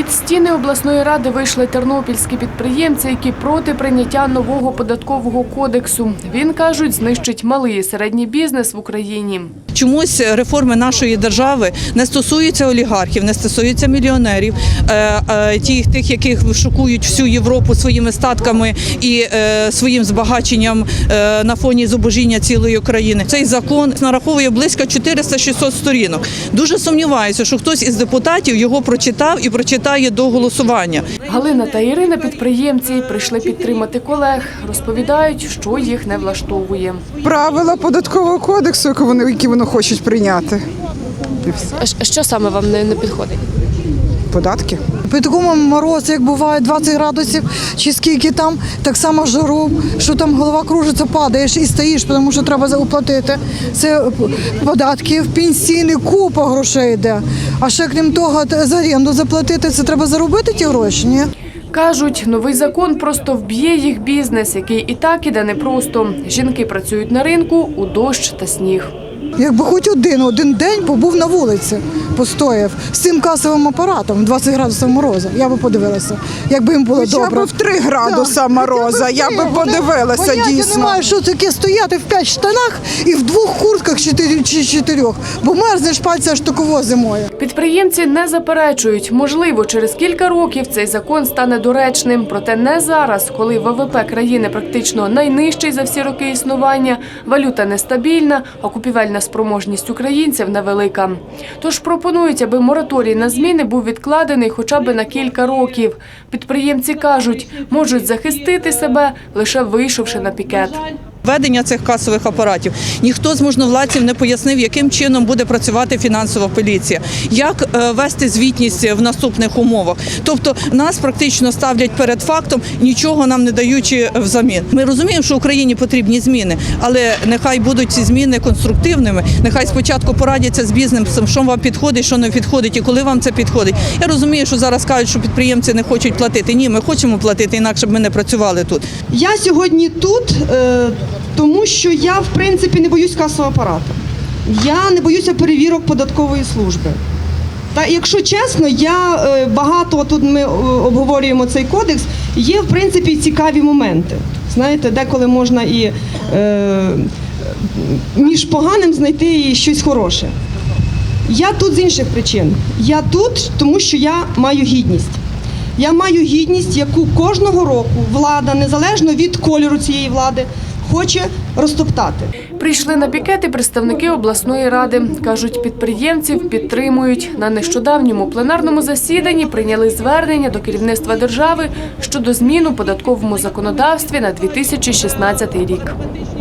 Під стіни обласної ради вийшли тернопільські підприємці, які проти прийняття нового податкового кодексу. Він кажуть, знищить малий і середній бізнес в Україні. Чомусь реформи нашої держави не стосуються олігархів, не стосуються мільйонерів, е, е, тих, тих, яких шокують всю Європу своїми статками і е, своїм збагаченням на фоні зубожіння цілої країни. Цей закон нараховує близько 400-600 сторінок. Дуже сумніваюся, що хтось із депутатів його прочитав і прочитає до голосування. Галина та Ірина, підприємці, прийшли підтримати колег. Розповідають, що їх не влаштовує. правила податкового кодексу, які вони хочуть прийняти. І все. Що саме вам не, не підходить? Податки. При такому морозі, як буває 20 градусів, чи скільки там, так само жару, що там голова кружиться, падаєш і стоїш, тому що треба оплатити. Це податки, пенсійний, купа грошей йде. А ще крім того, за оренду заплатити, це треба заробити ті гроші, ні? Кажуть, новий закон просто вб'є їх бізнес, який і так іде непросто. Жінки працюють на ринку у дощ та сніг. Якби хоч один один день побув на вулиці, постояв з цим касовим апаратом 20 градусів морозу, я би подивилася, якби їм було Хоча добре. б в 3 градуса мороза, я би подивилася Поняття дійсно. немає, що таке стояти в п'ять штанах і в двох куртках чи чотирьох, бо мерзнеш пальця аж таково зимою. Підприємці не заперечують, можливо, через кілька років цей закон стане доречним, проте не зараз, коли ВВП країни практично найнижчий за всі роки існування, валюта нестабільна, а купівельна спроможність українців невелика. Тож пропонують, аби мораторій на зміни був відкладений хоча б на кілька років. Підприємці кажуть, можуть захистити себе лише вийшовши на пікет. Введення цих касових апаратів ніхто з можновладців не пояснив, яким чином буде працювати фінансова поліція, як е, вести звітність в наступних умовах. Тобто нас практично ставлять перед фактом, нічого нам не даючи взамін. Ми розуміємо, що Україні потрібні зміни, але нехай будуть ці зміни конструктивними. Нехай спочатку порадяться з бізнесом, що вам підходить, що не підходить, і коли вам це підходить. Я розумію, що зараз кажуть, що підприємці не хочуть платити. Ні, ми хочемо платити, інакше б ми не працювали тут. Я сьогодні тут, е, тому що я в принципі не боюсь касового апарату. Я не боюся перевірок податкової служби. Та якщо чесно, я е, багато тут ми е, обговорюємо цей кодекс. Є в принципі цікаві моменти. Знаєте, деколи можна і е, між поганим знайти і щось хороше. Я тут з інших причин. Я тут, тому що я маю гідність. Я маю гідність, яку кожного року влада, незалежно від кольору цієї влади, хоче розтоптати. Прийшли на пікети представники обласної ради. Кажуть, підприємців підтримують. На нещодавньому пленарному засіданні прийняли звернення до керівництва держави щодо змін у податковому законодавстві на 2016 рік.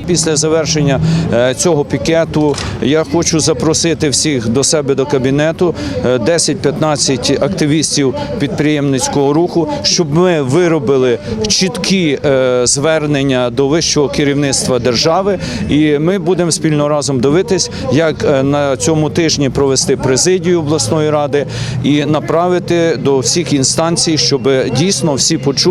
Після завершення е, цього пікету я хочу запросити всіх до себе до кабінету е, 10-15 активістів підприємницького руху, щоб ми виробили чіткі е, звернення до вищого керівництва держави, і ми будемо спільно разом дивитись, як е, на цьому тижні провести президію обласної ради і направити до всіх інстанцій, щоб дійсно всі почули.